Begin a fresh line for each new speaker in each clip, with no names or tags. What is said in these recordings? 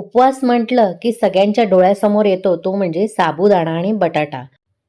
उपवास म्हटलं की सगळ्यांच्या डोळ्यासमोर येतो तो म्हणजे साबुदाणा आणि बटाटा.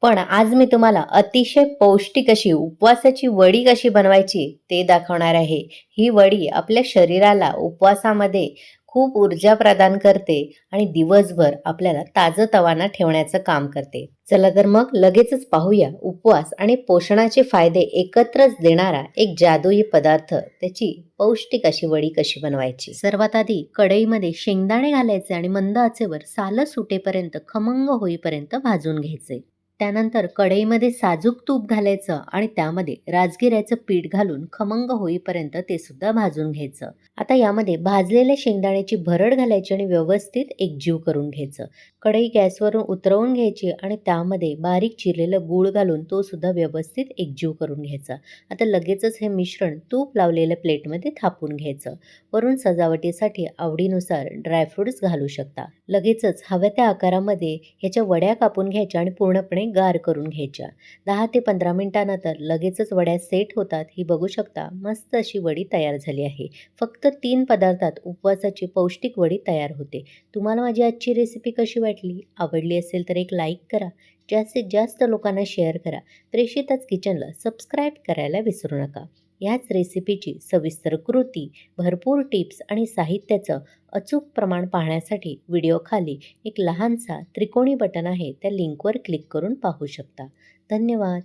पण आज मी तुम्हाला अतिशय पौष्टिक अशी उपवासाची वडी कशी बनवायची ते दाखवणार आहे. ही वडी आपल्या शरीराला उपवासामध्ये खूप ऊर्जा प्रदान करते आणि दिवसभर आपल्याला ताजतवाना ठेवण्याचं काम करते. चला तर मग लगेचच पाहूया उपवास आणि पोषणाचे फायदे एकत्रच देणारा एक जादुई पदार्थ त्याची पौष्टिक अशी वडी कशी बनवायची? सर्वात आधी कढईमध्ये शेंगदाणे घालायचे आणि मंद आचेवर सालं सुटेपर्यंत खमंग होईपर्यंत भाजून घ्यायचे. त्यानंतर कढईमध्ये साजूक तूप घालायचं आणि त्यामध्ये राजगिऱ्याचं पीठ घालून खमंग होईपर्यंत ते सुद्धा भाजून घ्यायचं. आता यामध्ये भाजलेल्या शेंगदाण्याची भरड घालायची आणि व्यवस्थित एकजीव करून घ्यायचं. कढई गॅसवरून उतरवून घ्यायची आणि त्यामध्ये बारीक चिरलेलं गूळ घालून तो सुद्धा व्यवस्थित एकजीव करून घ्यायचा. आता लगेचच हे मिश्रण तूप लावलेल्या प्लेटमध्ये थापून घ्यायचं. वरून सजावटीसाठी आवडीनुसार ड्रायफ्रुट्स घालू शकता. लगेचच हव्या त्या आकारामध्ये ह्याच्या वड्या कापून घ्यायच्या आणि पूर्णपणे गार करून घ्यायच्या. दहा ते पंधरा मिनिटानंतर लगेचच वड्या सेट होतात ही बघू शकता मस्त अशी वडी तयार झाली आहे. फक्त तीन पदार्थात उपवासाची पौष्टिक वडी तयार होते. तुम्हाला माझी आजची रेसिपी कशी वाटली? आवडली असेल तर एक लाईक करा. जास्तीत जास्त लोकांना शेअर करा. प्रेषितच किचनला सबस्क्राईब करायला विसरू नका. याच रेसिपीची सविस्तर कृती भरपूर टिप्स आणि साहित्याचं अचूक प्रमाण पाहण्यासाठी व्हिडिओखाली एक लहानसा त्रिकोणी बटन आहे. त्या लिंकवर क्लिक करून पाहू शकता. धन्यवाद!